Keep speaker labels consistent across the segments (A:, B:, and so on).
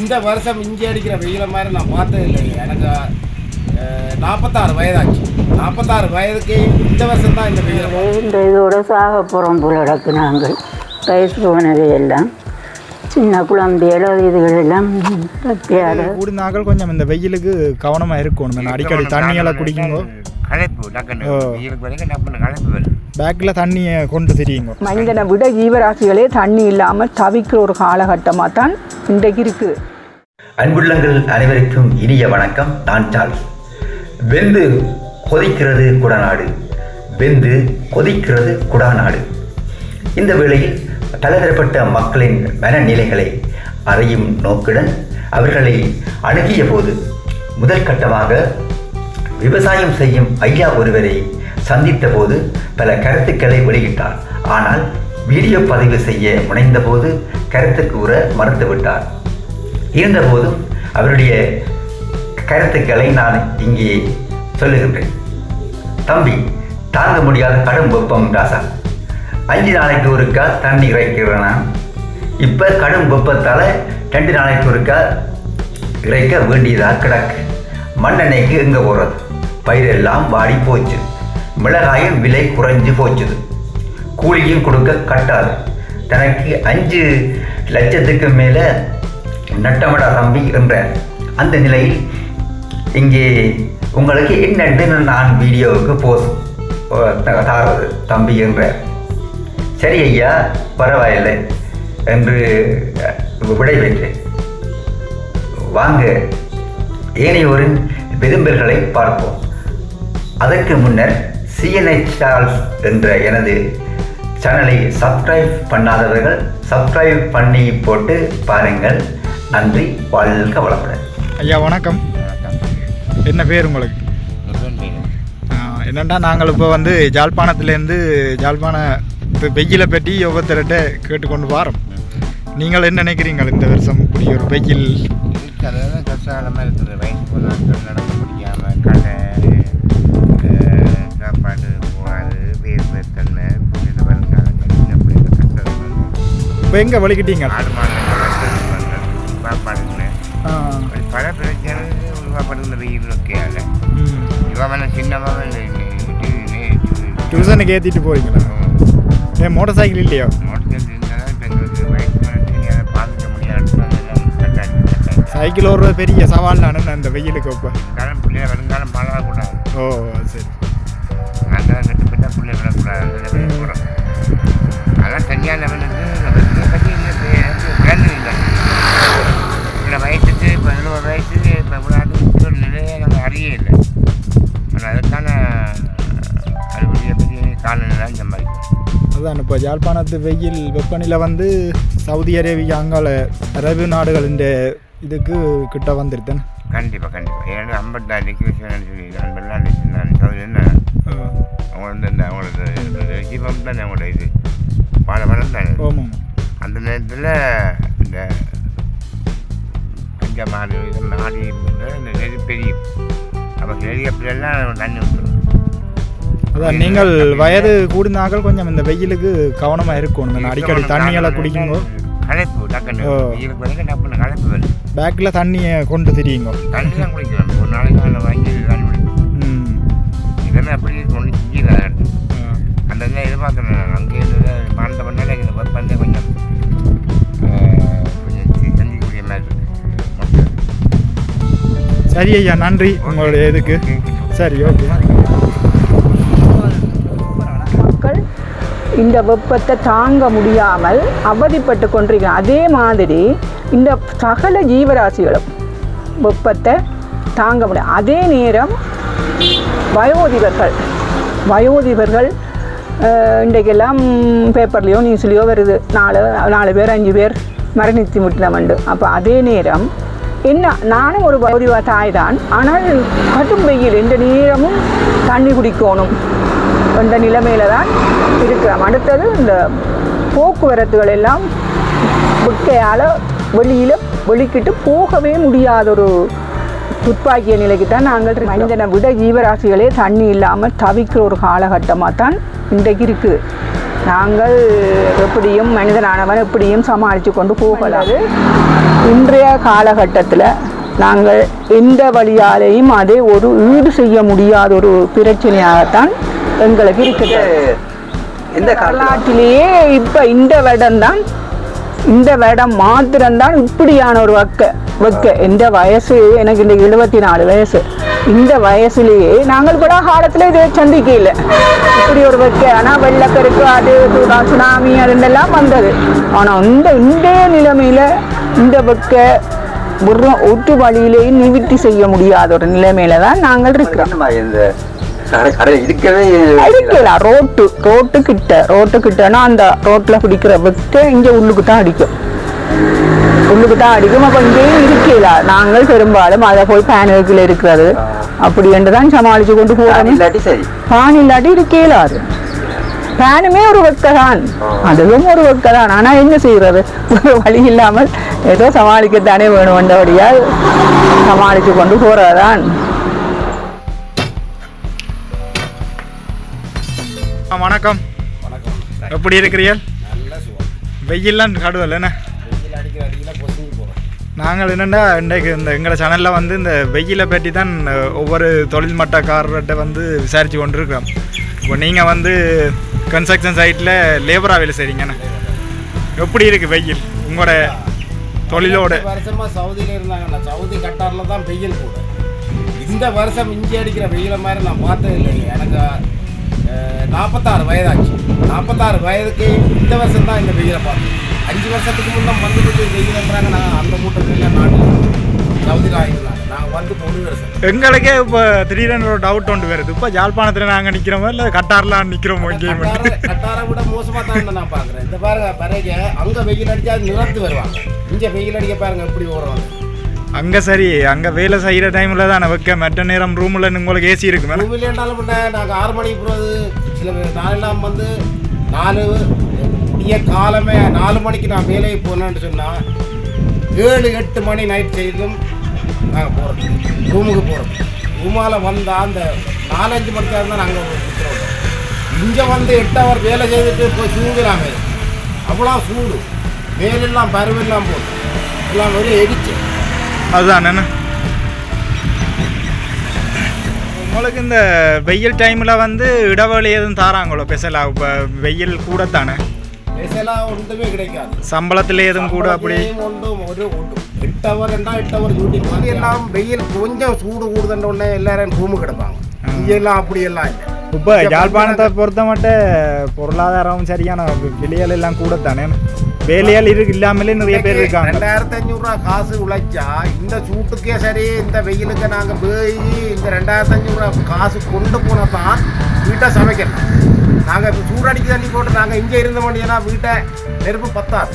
A: இந்த வருஷம் இஞ்சி அடிக்கிற வெயில மாதிரி நான் பார்த்தது இல்லை. எனக்கு நாற்பத்தாறு வயதாச்சு. நாற்பத்தாறு வயதுக்கு இந்த வருஷம் தான் இந்த வெயில
B: இந்த இதோட சாக போகிறோம் போல கிடக்கு நாங்கள். வயசு போனது எல்லாம். சின்ன குழந்தைகள் இதுகள் எல்லாம்
C: கூடினாக்கள் கொஞ்சம் இந்த வெயிலுக்கு கவனமாக இருக்கணும். அடிக்கடி தண்ணியெல்லாம் குடிக்குங்க
D: களைப்பு டக்குன்னு வெயிலுக்கு வரைக்கும் டக்குன்னு களைப்பு வரும்
C: பேக்கில் தண்ணியை கொண்டு திரியுங்க.
E: மனிதனை விட ஜீவராசிகளே தண்ணி இல்லாமல் தவிக்கிற ஒரு காலகட்டமாக தான் இன்றைக்கு இருக்குது
F: அன்புள்ளங்கள் அனைவருக்கும் இனிய வணக்கம். நான் சார்ல்ஸ் வெந்து கொதிக்கிறது குடநாடு. வெந்து கொதிக்கிறது குடாநாடு. இந்த வேளையில் பலதரப்பட்ட மக்களின் மனநிலைகளை அறியும் நோக்குடன் அவர்களை அணுகிய போது முதல் கட்டமாக விவசாயம் செய்யும் ஐயா ஒருவரை சந்தித்த போது பல கருத்துக்களை வெளியிட்டார். ஆனால் வீடியோ பதிவு செய்ய முனைந்தபோது கருத்து கூற மறுத்துவிட்டார். இருந்தபோதும் அவருடைய கருத்துக்களை நான் இங்கே சொல்லுகின்றேன். தம்பி தாங்க முடியாத கடும் வெப்பம் ராசா. அஞ்சு நாளைக்கு ஒருக்கா தண்ணி இறைக்கிறேன்? இப்போ கடும் வெப்பத்தால் ரெண்டு நாளைக்கு ஒருக்கா இறைக்க வேண்டியதாக கிடக்கு. மண்ணெண்ணெய்க்கு எங்கே போகிறது பயிரெல்லாம் வாடி போச்சு. மிளகாயும் விலை குறைஞ்சு போச்சுது. கூலியும் கொடுக்க கட்டாது. தனக்கு அஞ்சு லட்சத்துக்கு மேலே நட்டமடா தம்பி என்றார். அந்த நிலையில் இங்கே உங்களுக்கு என்னென்று நான் வீடியோவுக்கு போஸ் தாரது தம்பி என்றார். சரி ஐயா பரவாயில்லை என்று விடைபெற்றேன் வாங்க ஏனையோரின் விரும்பல்களை பார்ப்போம். அதற்கு முன்னர் சிஎன்ஐ சார்ல்ஸ் என்ற எனது சேனலை சப்ஸ்கிரைப் பண்ணாதவர்கள் சப்ஸ்கிரைப் பண்ணி போட்டு பாருங்கள். நன்றி வாழ்க வளமுடன்.
C: ஐயா வணக்கம். என்ன பேர் உங்களுக்கு? ஆ, என்னண்டா நாங்கள் இப்போ வந்து ஜாழ்ப்பாணத்துலேருந்து ஜாழ்ப்பாண இப்போ வெயிலை பற்றி ஒவ்வொருத்தர்கிட்ட கேட்டுக்கொண்டு வாரோம். நீங்கள் என்ன நினைக்கிறீங்க இந்த வருஷம் இப்படி ஒரு வெயில்?
D: கஷ்டகாலமாக இருக்குது. வயசு போனாக்கள் நடக்க முடியாமல் கடை சாப்பாடு போகாது வேர்வை தன்மை புரியுது வருங்காலங்கள் சின்ன பிள்ளைங்க கஷ்டம்
C: இப்போ எங்கே வலிக்கிட்டீங்க?
D: ஆடு மாதங்கள் சாப்பாடு இல்லை
C: ஆ,
D: அப்படி பல பிரச்சனை உருவாப்படுகிற வெயில் இருக்கையால்
C: ம்.
D: இவன் சின்னமாக
C: டியூஷனுக்கு ஏற்றிட்டு போறீங்களா? ஏன் மோட்டார் சைக்கிள் இல்லையா?
D: அதை
C: சைக்கிள் ஓடுறது பெரிய சவால் நானு அந்த வெயிலுக்கு இப்போ
D: வருங்காலம் பழகக்கூடாது.
C: ஓ சரி.
D: அதெல்லாம் பிள்ளை விடக்கூடாது அந்த லெவலுக்கு போகிறோம் அதெல்லாம் சரியான லெவலுக்கு வெற்றியை பற்றி இல்லை கேள்வி இல்லை. சில வயசுக்கு பதினோரு எழுபது வயசுக்கு இப்போ இவ்வளோ ஒரு நிலையை நாங்கள் அறிய இல்லை. ஆனால் அதுக்கான அறிவுரையை பற்றி காலநிலை இந்த மாதிரி.
C: அதான் இப்போ யாழ்ப்பாணத்து வெயில் வெப்பநிலை வந்து சவுதி அரேபியா அங்கால அரபு நாடுகளின் இதுக்கு கிட்ட வந்துருத்தேன்
D: கண்டிப்பாக கண்டிப்பாக ஏன்னா ஐம்பத்தாறு டிகிரி சொல்லி வெள்ளாண்டு நான் சவுதி என்ன? அவங்க வந்து இந்த அவங்களோட ஜீவம் தானே அவங்களோட இது? பல பலம் தானே அந்த நேரத்தில் இந்த இது மாடி இருந்தது. இந்த நெறி பெரியும் அப்போ நெறியப்பிலெல்லாம் தண்ணி விட்டுரும்
C: அதான் நீங்கள் வயது கூடினாக்கள் கொஞ்சம் இந்த வெயிலுக்கு கவனமாக இருக்கணும். அடிக்கடி தண்ணியெல்லாம் குடிக்குங்க
D: களைப்பு டக்குன்னு. வெயிலுக்கு வரைக்கும் டக்குன்னு களைப்பு வரும்
C: பேக்கில் தண்ணியை கொண்டு திரியுங்க.
D: தண்ணி தான் குடிக்கணும் ஒரு நாளைக்கு அதில் வாங்கி தண்ணி
C: ம்.
D: இதெல்லாம் அப்படி கொண்டு
C: ஆ.
D: அந்த இதில் எதிர்பார்க்குறேன் அங்கே மாந்த பண்ணாலே இந்த வெப்பந்தே கொஞ்சம். கொஞ்சம் செ- செஞ்சிக்கக்கூடிய மாதிரி இருக்கு.
C: சரி ஐயா நன்றி. உங்களுடைய இதுக்கு. சரி ஓகே.
E: இந்த வெப்பத்தை தாங்க முடியாமல் அவதிப்பட்டு கொண்டிருக்கோம் அதே மாதிரி இந்த சகல ஜீவராசிகளும் வெப்பத்தை தாங்க முடியும் அதே நேரம் வயோதிபர்கள் வயோதிபர்கள் இன்றைக்கெல்லாம் பேப்பர்லேயோ நியூஸ்லேயோ வருது. நாலு நாலு பேர் அஞ்சு பேர் மரணித்து உண்டு. அப்போ அதே நேரம் என்ன நானும் ஒரு வயோதிப தாய் தான் ஆனால் கடும் வெயில் எந்த நேரமும் தண்ணி குடிக்கணும். என்ற நிலைமையில தான் இருக்கிறோம். அடுத்தது இந்த போக்குவரத்துகள் எல்லாம் புட்கையால் வெளியில் வெளிக்கிட்டு போகவே முடியாத ஒரு துப்பாக்கிய நிலைக்கு தான் நாங்கள் மனிதனை விட ஜீவராசிகளே தண்ணி இல்லாமல் தவிக்கிற ஒரு காலகட்டமாக தான் இன்றைக்கு இருக்குது நாங்கள் எப்படியும் மனிதனானவன் எப்படியும் சமாளித்து கொண்டு போகலாது இன்றைய காலகட்டத்தில் நாங்கள் எந்த வழியாலேயும் அதை ஒரு ஈடு செய்ய முடியாத ஒரு பிரச்சனையாகத்தான் எங்களுக்கு இருக்கிறது
F: எந்த
E: வரலாற்றிலேயே இப்போ இந்த வருடம்தான் இந்த வருடம் மாத்திரம்தான் இப்படியான ஒரு வக்க வைக்க. இந்த வயசு? எனக்கு இந்த எழுபத்தி நாலு வயசு. இந்த வயசுலேயே நாங்கள் கூட காலத்தில் இதை சந்திக்கல. இப்படி ஒரு வைக்க. ஆனால் வெள்ளப்பெருக்கு அது சுனாமி அதுண்டெல்லாம் வந்தது. ஆனால் இந்த இந்த நிலைமையில் இந்த வைக்க ஒரு ஒட்டு வழியிலேயும் நிவர்த்தி செய்ய முடியாத ஒரு நிலைமையில தான் நாங்கள் இருக்கிறோம். ரோட்டு ரோட்டு கிட்ட ரோட்டு கிட்டனா அந்த ரோட்ல பிடிக்கிற வெக்க இங்க உள்ளுக்கு தான் அடிக்கும். உள்ளுக்கு தான் அடிக்கும். அப்ப இங்கேயும் இருக்கல. நாங்கள் பெரும்பாலும் அதை போய் பேனலுக்குள்ள இருக்கிறது. அப்படி என்று தான் சமாளிச்சு கொண்டு போறோம். ஃபேன் இல்லாட்டி இருக்கல அது. ஃபேனுமே ஒரு வெக்க தான் அதுவும் ஒரு வெக்க தான் ஆனா என்ன செய்யறது ஒரு வழி இல்லாமல் ஏதோ சமாளிக்கத்தானே வேணும். வந்தபடியால் சமாளிச்சு கொண்டு போறதுதான்.
C: வணக்கம்.
A: வணக்கம்.
C: எப்படி இருக்கிறீர்கள்? வெயில்லாம் கடுதல் என்ன? நாங்கள் என்னென்னா இன்றைக்கு இந்த எங்களோட சேனலில் வந்து இந்த வெயிலை பற்றி தான் ஒவ்வொரு தொழில் மட்டக்காரர்கிட்ட வந்து விசாரித்து கொண்டிருக்கிறோம். இப்போ நீங்கள் வந்து கன்ஸ்ட்ரக்ஷன் சைட்டில் லேபராக வேலை செய்கிறீங்கண்ணே எப்படி இருக்குது வெயில்? உங்களோட தொழிலோட
A: பத்து வருஷமா சவுதியில இருந்தாங்கண்ணா சவுதி கட்டாரில் தான் வெயில் கூட இந்த வருஷம் இஞ்சி அடிக்கிற வெயில மாதிரி நான் பார்த்தது இல்லை எனக்கு நாற்பத்தாறு வயதாச்சு. நாற்பத்தாறு வயதுக்கு இந்த வருஷம் தான் இந்த வெயிலை பார்த்தேன் அஞ்சு வருஷத்துக்கு முன்னே வந்துட்டு வெயில்ன்றாங்க நான் அந்த மூட்டத்தில் நாட்டில் சவுதியில் ஆகிருந்தாங்க நாங்கள் வந்து ஒரு வருஷம்
C: எங்களுக்கே இப்போ திடீர்னு ஒரு டவுட் ஒன்று வருது இப்போ யாழ்ப்பாணத்தில் நாங்கள் நிற்கிறோமோ இல்லை கட்டாரில் நிற்கிறோமோ கேம்
A: கட்டார விட மோசமாக தான் நான் பார்க்குறேன். இந்த பாருங்க பிறகு அங்கே வெயில் அடிச்சா நிறத்து வருவாங்க. இங்கே வெயில் அடிக்க பாருங்க எப்படி ஓடுறாங்க
C: அங்கே சரி அங்கே வேலை செய்கிற டைமில் தான் வைக்க. மற்ற நேரம் ரூமில் உங்களுக்கு ஏசி இருக்குமே
A: ரூமில் இருந்தாலும் நாங்கள் ஆறு மணிக்கு போகிறது சில பேர் நாளெல்லாம் வந்து நாலு விடிய காலமே நாலு மணிக்கு நான் வேலைக்கு போனேன்னு சொன்னால் ஏழு எட்டு மணி நைட் செய்தும் நாங்கள் போகிறோம் ரூமுக்கு போகிறோம் ரூமால் வந்தால் அந்த நாலஞ்சு மணிக்கு இருந்தால் நாங்கள் நிற்கிறோம் இங்கே வந்து எட்டு ஹவர் வேலை செய்துட்டு போய் தூங்குறாங்க. அவ்வளோ சூடு. மேலெல்லாம் பருவெல்லாம் போடும் எல்லாம் ஒரே எரிச்சு
C: அதுதான் என்ன உங்களுக்கு இந்த வெயில் டைமில் வந்து இடைவெளி எதுவும் தாராங்களோ? ஸ்பெஷலாக இப்போ வெயில் கூட தானே
A: ஒன்றுமே கிடைக்காது.
C: சம்பளத்தில் எதுவும் கூட அப்படி?
A: ஒன்றும் ஒரு ஒன்று. எட்டு ஹவர் ரெண்டா எட்டு ஹவர் டியூட்டி மாதிரி எல்லாம் வெயில் கொஞ்சம் சூடு கூடுதன்ற உடனே எல்லாரும் ரூமு கிடப்பாங்க. இங்கே எல்லாம் அப்படி எல்லாம் இல்லை.
C: இப்போ யாழ்ப்பாணத்தை பொறுத்த மட்டும் பொருளாதாரம் சரியான விலைகள் எல்லாம் கூட தானே வேலையால் இருக்கு இல்லாமலே நிறைய பேர் இருக்காங்க.
A: ரெண்டாயிரத்தி அஞ்சூறுரூவா காசு உழைச்சா இந்த சூட்டுக்கே சரி இந்த வெயிலுக்கு நாங்கள் போய் இந்த ரெண்டாயிரத்தி அஞ்சூறுரூவா காசு கொண்டு போனால் தான் வீட்டை சமைக்கணும். நாங்கள் இப்போ சூடடிக்கு தண்ணி போட்டு நாங்கள் இங்கே இருந்த முடியும்னா வீட்டை நெருப்பு பத்தாது.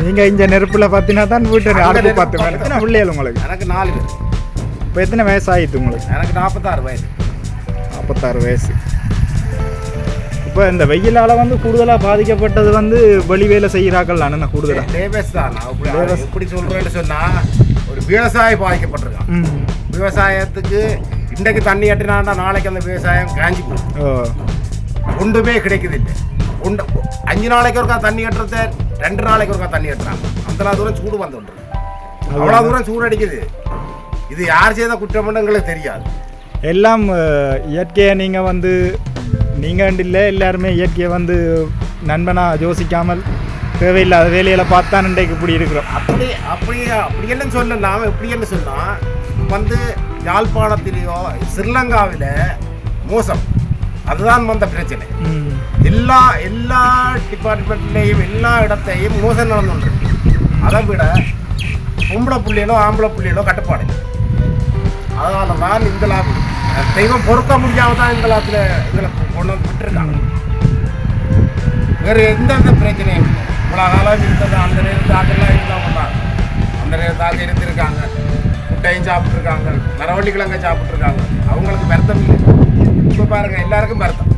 C: நீங்க இந்த நெருப்புல பார்த்தீங்கன்னா தான் வீட்டு அடுப்பு பார்த்து. எத்தனை பிள்ளைகள் உங்களுக்கு.
A: எனக்கு நாலு பேர்.
C: இப்போ எத்தனை வயசு ஆயிடுது உங்களுக்கு?
A: எனக்கு நாற்பத்தாறு வயசு.
C: நாற்பத்தாறு வயசு. இப்போ இந்த வெயிலால் வந்து கூடுதலாக பாதிக்கப்பட்டது வந்து வெளி வேலை செய்கிறார்கள் அண்ணன் கூடுதலாக
A: லேபர்ஸ் தான். நான் இப்படி சொல்கிறேன்னு சொன்னால் ஒரு விவசாயி பாதிக்கப்பட்டிருக்கான். விவசாயத்துக்கு இன்றைக்கு தண்ணி கட்டினாண்டா நாளைக்கு அந்த விவசாயம் காஞ்சி போகும் ஒன்றுமே கிடைக்குது இல்லை ஒன்று அஞ்சு நாளைக்கு ஒருக்கா தண்ணி கட்டுறத ரெண்டு நாளைக்கு ஒருக்கா தண்ணி கட்டுறாங்க அந்த தூரம் சூடு வந்து கொண்டு அவ்வளோ தூரம் சூடு அடிக்குது இது யார் செய்த குற்றம்னு தெரியாது.
C: எல்லாம் இயற்கையை நீங்கள் வந்து நீங்கள் இல்லை எல்லாருமே இயற்கையை வந்து நண்பனாக யோசிக்காமல் தேவையில்லாத வேலைகளை பார்த்தா இன்றைக்கு இப்படி இருக்கிறோம்.
A: அப்படி அப்படி அப்படி என்ன சொல்ல நாம் எப்படி என்ன சொன்னால் வந்து யாழ்ப்பாணத்திலேயோ ஸ்ரீலங்காவில் மோசம். அதுதான் வந்த பிரச்சனை. எல்லா எல்லா டிபார்ட்மெண்ட்லேயும் எல்லா இடத்தையும் மோசம் நடந்துருக்கு அதை விட பொம்பளை புள்ளிகளோ ஆம்பளை புள்ளிகளோ கட்டுப்பாடு. அதனால தான் இந்த லாபம் தெய்வம் பொறுக்க முடியாம தான் இந்த லாபத்தில் இதில் கொண்டு வந்து விட்டுருக்காங்க. வேறு எந்தெந்த பிரச்சனையும் இல்லை. இவ்வளோ காலம் இருந்தது அந்த நேரத்து அதெல்லாம் இருந்தால் பண்ணாங்க அந்த நேரத்தாக இருந்திருக்காங்க. முட்டையும் சாப்பிட்ருக்காங்க மரவள்ளி கிழங்க சாப்பிட்ருக்காங்க அவங்களுக்கு வருத்தம் இல்லை. இப்போ பாருங்கள் எல்லாருக்கும் வருத்தம்.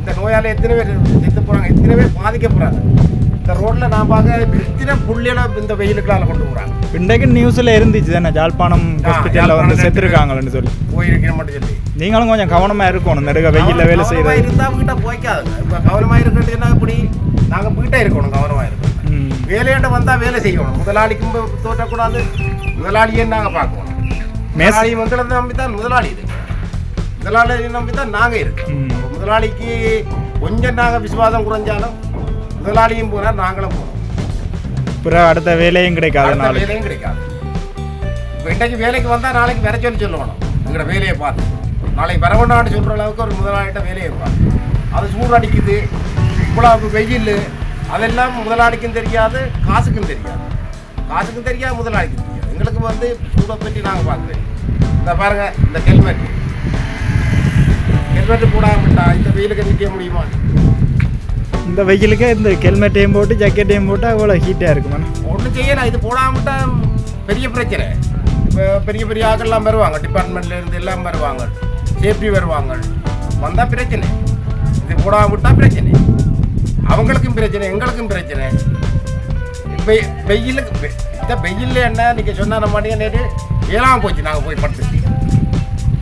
A: இந்த நோயால் எத்தனை பேர் செத்து போகிறாங்க எத்தனை பேர் பாதிக்க போகிறாங்க இந்த ரோட்டில் நான் பார்க்க எத்தனை புள்ளிகளை இந்த வெயிலுக்குள்ளால கொண்டு போகிறாங்க
C: இன்றைக்கு நியூஸில் இருந்துச்சு தானே ஜாழ்ப்பாணம் ஹாஸ்பிட்டலில் வந்து செத்துருக்காங்கன்னு சொல்லி.
A: போயிருக்கேன் மட்டும் சொல்லி.
C: நீங்களும் கொஞ்சம் கவனமாக இருக்கணும் நெடுக வெயிலில் வேலை
A: கவனமா
C: செய்கிறது
A: இருந்தா வீட்டை போய்க்காதுங்க இப்போ கவனமாக இருக்கிறதுனா இப்படி? நாங்கள் வீட்டை இருக்கணும் கவனமாக இருக்கணும்.
C: ம்.
A: வேலையிட்ட வந்தால் வேலை செய்யணும். முதலாளிக்கும் தோற்றக்கூடாது. முதலாளியே நாங்கள் பார்க்கணும். முதலாளி மக்களை நம்பி தான் முதலாளி இது முதலாளியை நம்பி தான் நாங்கள் இருக்கோம் முதலாளிக்கு கொஞ்சம் நாங்கள் விசுவாசம் குறைஞ்சாலும் முதலாளியும் போனால் நாங்களும் போகிறோம்
C: பிறகு அடுத்த வேலையும் கிடைக்காது
A: அடுத்த
C: நாளைக்கு.
A: வேலையும் கிடைக்காது. இப்போ இன்றைக்கு வேலைக்கு வந்தால் நாளைக்கு வர சொல்லி சொல்லணும் எங்களோட வேலையை பார்த்து நாளைக்கு வர வேண்டாம்னு சொல்கிற அளவுக்கு ஒரு முதலாளிகிட்ட வேலையை பார்த்து அது சூடு அடிக்குது இவ்வளவு வெயில் அதெல்லாம் முதலாளிக்கும் தெரியாது காசுக்கும் தெரியாது. காசுக்கும் தெரியாது முதலாளிக்கும் தெரியாது. எங்களுக்கு வந்து சூடை பற்றி நாங்கள் பார்க்குறேன் இந்த பாருங்க இந்த ஹெல்மெட். ஹெல்மெட் போடாமட்டா இந்த வெயிலுக்கு நிற்க முடியுமா?
C: இந்த வெயிலுக்கு இந்த ஹெல்மெட்டையும் போட்டு ஜாக்கெட்டையும் போட்டு அவ்வளோ ஹீட்டாக இருக்குமாண்ணா
A: ஒன்றும் செய்யலாம் இது போடாமட்டா பெரிய பிரச்சனை. இப்போ பெரிய பெரிய ஆக்கள்லாம் வருவாங்க டிபார்ட்மெண்ட்லேருந்து எல்லாம் வருவாங்க சேஃப்டி வருவாங்க. வந்தால் பிரச்சனை. இது போடாம விட்டால் பிரச்சனை. அவங்களுக்கும் பிரச்சனை எங்களுக்கும் பிரச்சனை. இப்போ வெயிலுக்கு இந்த வெயில்ல என்ன நீங்கள் சொன்ன மாட்டேங்க நேற்று ஏழாம் போச்சு நாங்கள் போய் படுத்துட்டு.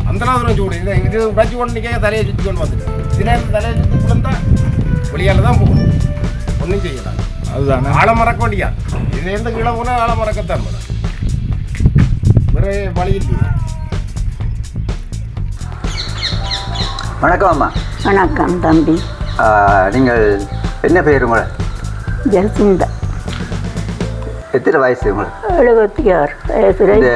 A: அந்த தூரம் சூடு. இது இது வச்சு கொண்டு நிற்க தலையை சுற்றி கொண்டு வந்துட்டு. இதே தலையை சுற்றி குளிர்ந்தா வெளியால் தான் போகணும். ஒன்றும் செய்யலாம்
C: அதுதானே.
A: ஆழம் மறக்க வேண்டியா இதுலேருந்து கீழே போனால் ஆழம் மறக்கத்தான் போகிறேன் வேறு வழி இல்லையே.
F: வணக்கம் அம்மா.
B: வணக்கம் தம்பி.
F: ஆ, நீங்கள் என்ன பேர் உங்களை?
B: ஜெசிந்தா
F: எத்தனை வயசு உங்களுக்கு
B: எழுபத்தி ஆறு
F: இந்த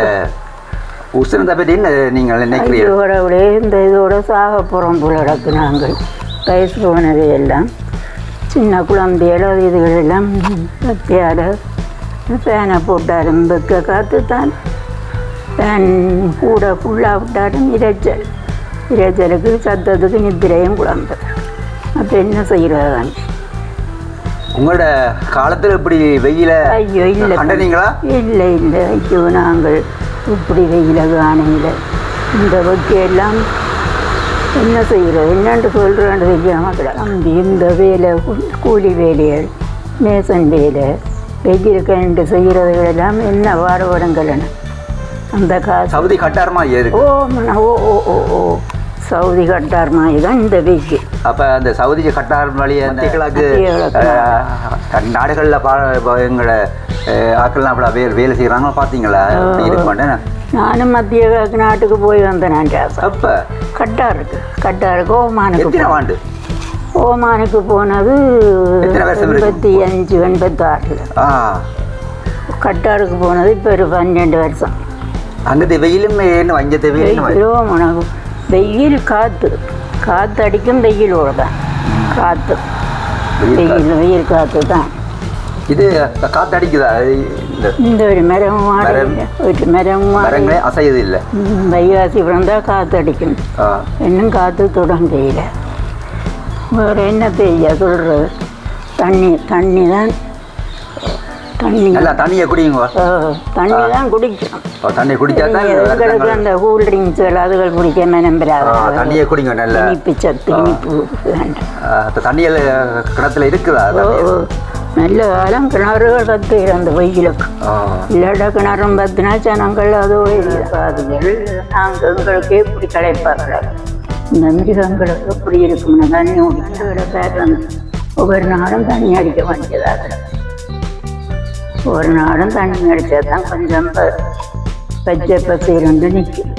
F: உஷ்ணத்தை பற்றி என்ன நீங்கள் நினைக்கிறீர்கள்?
B: ஐயோட இந்த இதோட சாக போகிறோம் போல நாங்கள். வயசு போனது எல்லாம் சின்ன குழந்தைகளோ இதுகள் எல்லாம் சத்தியார ஃபேனை போட்டாலும் வெக்க காத்து தான் ஃபேன் கூட ஃபுல்லாக விட்டாலும் இரைச்சல். இரைச்சலுக்கு சத்தத்துக்கு நித்திரையும் குழம்பு அப்போ என்ன செய்கிறது
F: உங்களோட காலத்தில் இப்படி வெயில
B: ஐயோ இல்லை.
F: கண்டனீங்களா?
B: இல்லை இல்லை. ஐயோ நாங்கள் இப்படி வெயில காணையில் இந்த வெக்கையெல்லாம் என்ன செய்கிறோம் என்னன்னு சொல்கிறேன்னு தெரியாமல் கிடக்கு இந்த வேலை கூலி வேலைகள் மேசன் வேலை வெயில் கண்டு செய்கிறதுகளெல்லாம் என்ன பாடுபடுங்களேன்னு அந்த காசு.
F: சவுதி கட்டாரமா
B: ஓ
F: இருக்கு
B: மன- ஓ ஓ ஓ ஓ. சவுதி கட்டார் மாதிரி தான் இந்த வெயில்
F: அப்ப அந்த சவுதி கட்டார் அந்த கிழக்கு. நாடுகளில் பா எங்களை அஹ், ஆட்கள்லாம் அப்படி வேலை வேலை செய்கிறாங்க பார்த்தீங்களா இருக்க மாட்டேன்
B: நானும் மத்திய நாட்டுக்கு போய் வந்தேன் நான்
F: அப்போ
B: கட்டாருக்கு கட்டாருக்கு. ஓமானுக்கு
F: ஆண்டு?
B: ஓமானுக்கு போனது எண்பத்தி அஞ்சு எண்பத்தாறில் கட்டாருக்கு போனது இப்போ ஒரு பன்னெண்டு வருஷம்.
F: அங்கே வெயிலும் வஞ்சத்தை வெயிலும்
B: உணவு வெயில் காற்று காற்று அடிக்கும் வெயில் தான் காற்று
F: வெயில்
B: வெயில் காற்று தான்.
F: இது காத்தடிக்குதா? இந்த
B: இந்த ஒரு மரம். ஒரு மரம்
F: மரங்களே அசையுது இல்லை.
B: வைகாசி பிறந்தா
F: ஆ.
B: இன்னும் காற்று தொடங்கையில். வேறு என்ன செய்ய சொல்கிறது தண்ணி தண்ணி தான் தண்ணி.
F: நல்லா தண்ணியை குடிங்க
B: தண்ணி தான் குடிக்கணும்
F: தண்ணி குடிச்சா தான்
B: எங்களுக்கு அந்த கூல் ட்ரிங்க்ஸ் அதுகள் குடிக்க நம்பராது
F: தண்ணியை குடிங்க நல்ல.
B: இனிப்பு சத்து இனிப்பு வேண்டாம்.
F: தண்ணியில் கிணத்துல இருக்குதா.
B: நல்ல காலம் கிணறுகள் கத்து அந்த வெயிலுக்கு
F: ஆ
B: இல்லாட்ட கிணறும் பத்தினா ஜனங்கள் அதோட இருக்காதுகள் நாங்கள் எங்களுக்கு எப்படி கிடைப்பார்கள் இந்த மிருகங்களுக்கு எப்படி இருக்கும்னு தண்ணி குடிக்கிற பேர் வந்து ஒவ்வொரு நாளும் தண்ணி அடிக்க வேண்டியதாக ஒரு நாளும் தண்ணி அடித்தா தான் கொஞ்சம் பச்சை பசைரண்டு நிற்கும்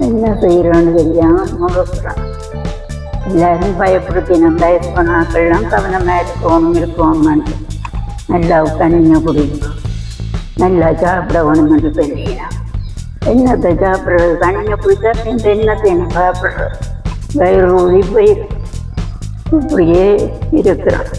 B: என்ன செய்கிறோன்னு தெரியாமல் முழுக்கிறான் எல்லாரும் பயப்படுத்தி நம்ம வயசு பண்ணாக்கள்லாம் கவனமாக இருக்கணும் இருக்கணும்னு நல்லா கண்ணியை குடிக்கணும் நல்லா சாப்பிடணும்னு சொல்லிக்கிறான் என்னத்தை சாப்பிட்றது கண்ணியை பிடிச்சா இந்த எண்ணத்தை என்ன சாப்பிட்றது வயிறு ஊதி போயிடும் இப்படியே இருக்கிறான்